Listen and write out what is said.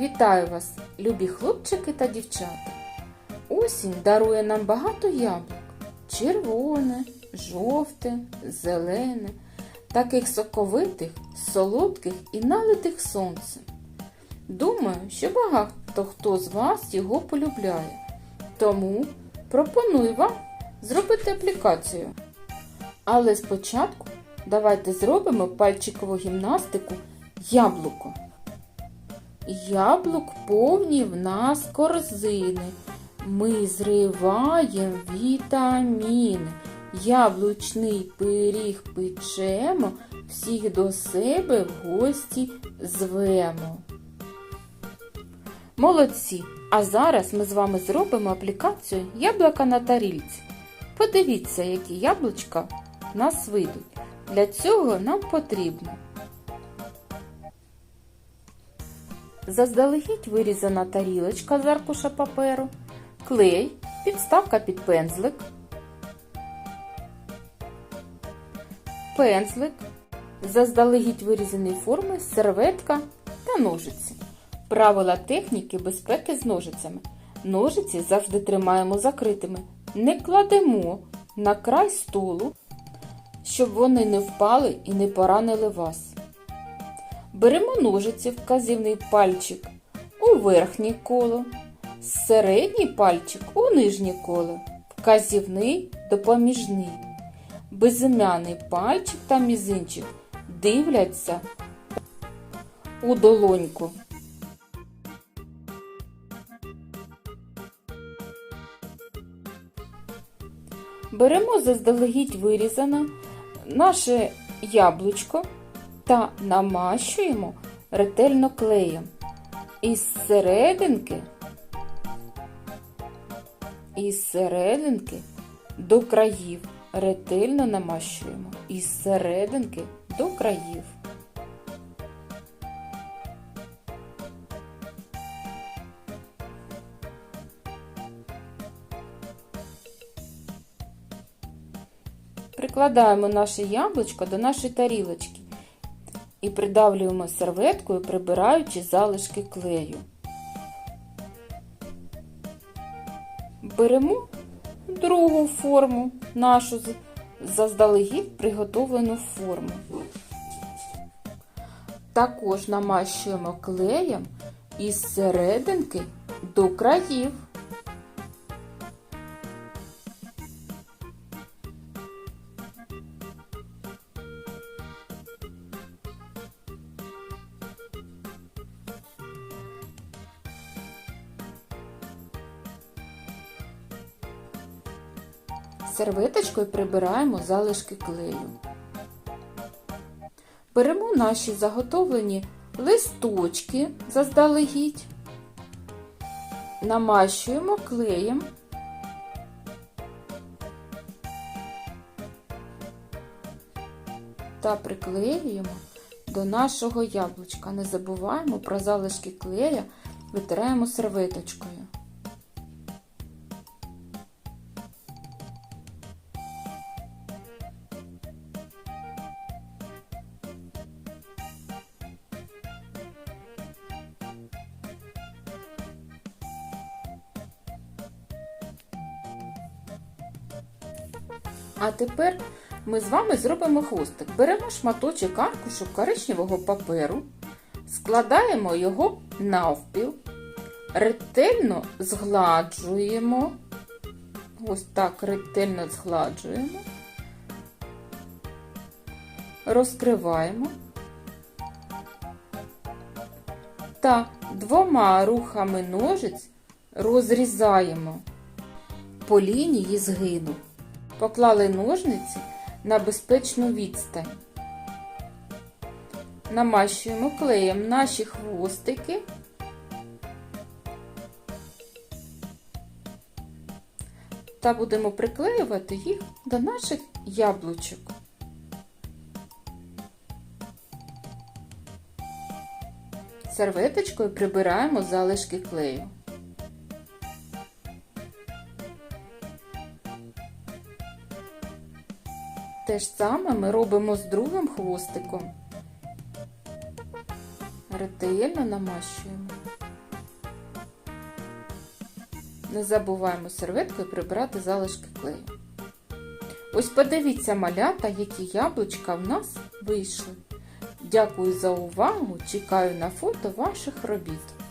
Вітаю вас, любі хлопчики та дівчата. Осінь дарує нам багато яблук: червоне, жовте, зелене, таких соковитих, солодких і налитих сонцем. Думаю, що багато хто з вас його полюбляє. Тому пропоную вам зробити аплікацію. Але спочатку давайте зробимо пальчикову гімнастику яблуко. Яблук повні в нас корзини. Ми зриваємо вітаміни. Яблучний пиріг печемо, всіх до себе в гості звемо. Молодці! А зараз ми з вами зробимо аплікацію яблука на тарільці. Подивіться, які яблучка в нас вийдуть. Для цього нам потрібно заздалегідь вирізана тарілочка з аркуша паперу, клей, підставка під пензлик, пензлик, заздалегідь вирізаної форми, серветка та ножиці. Правила техніки безпеки з ножицями. Ножиці завжди тримаємо закритими. Не кладемо на край столу, щоб вони не впали і не поранили вас. Беремо ножиці вказівний пальчик у верхнє коло, середній пальчик у нижнє коло, вказівний допоміжний. Безім'яний пальчик та мізинчик дивляться у долоньку. Беремо заздалегідь вирізане наше яблучко та намащуємо ретельно клеєм. Із серединки, із серединки до країв ретельно намащуємо. Із серединки до країв. Прикладаємо наше яблучко до нашої тарілочки і придавлюємо серветкою, прибираючи залишки клею. Беремо другу форму, нашу заздалегідь приготовлену форму. Також намащуємо клеєм із серединки до країв. Серветочкою прибираємо залишки клею. Беремо наші заготовлені листочки заздалегідь, намащуємо клеєм. Та приклеюємо до нашого яблучка. Не забуваємо про залишки клея, витираємо серветочкою. А тепер ми з вами зробимо хвостик. Беремо шматочок аркушу коричневого паперу, складаємо його навпіл, ретельно згладжуємо. Ось так ретельно згладжуємо, розкриваємо та двома рухами ножиць розрізаємо по лінії згину. Поклали ножниці на безпечну відстань. Намащуємо клеєм наші хвостики. Та будемо приклеювати їх до наших яблучок. Серветочкою прибираємо залишки клею. Те ж саме ми робимо з другим хвостиком. Ретельно намащуємо. Не забуваємо серветкою прибрати залишки клею. Ось подивіться малята, які яблучка в нас вийшли. Дякую за увагу! Чекаю на фото ваших робіт.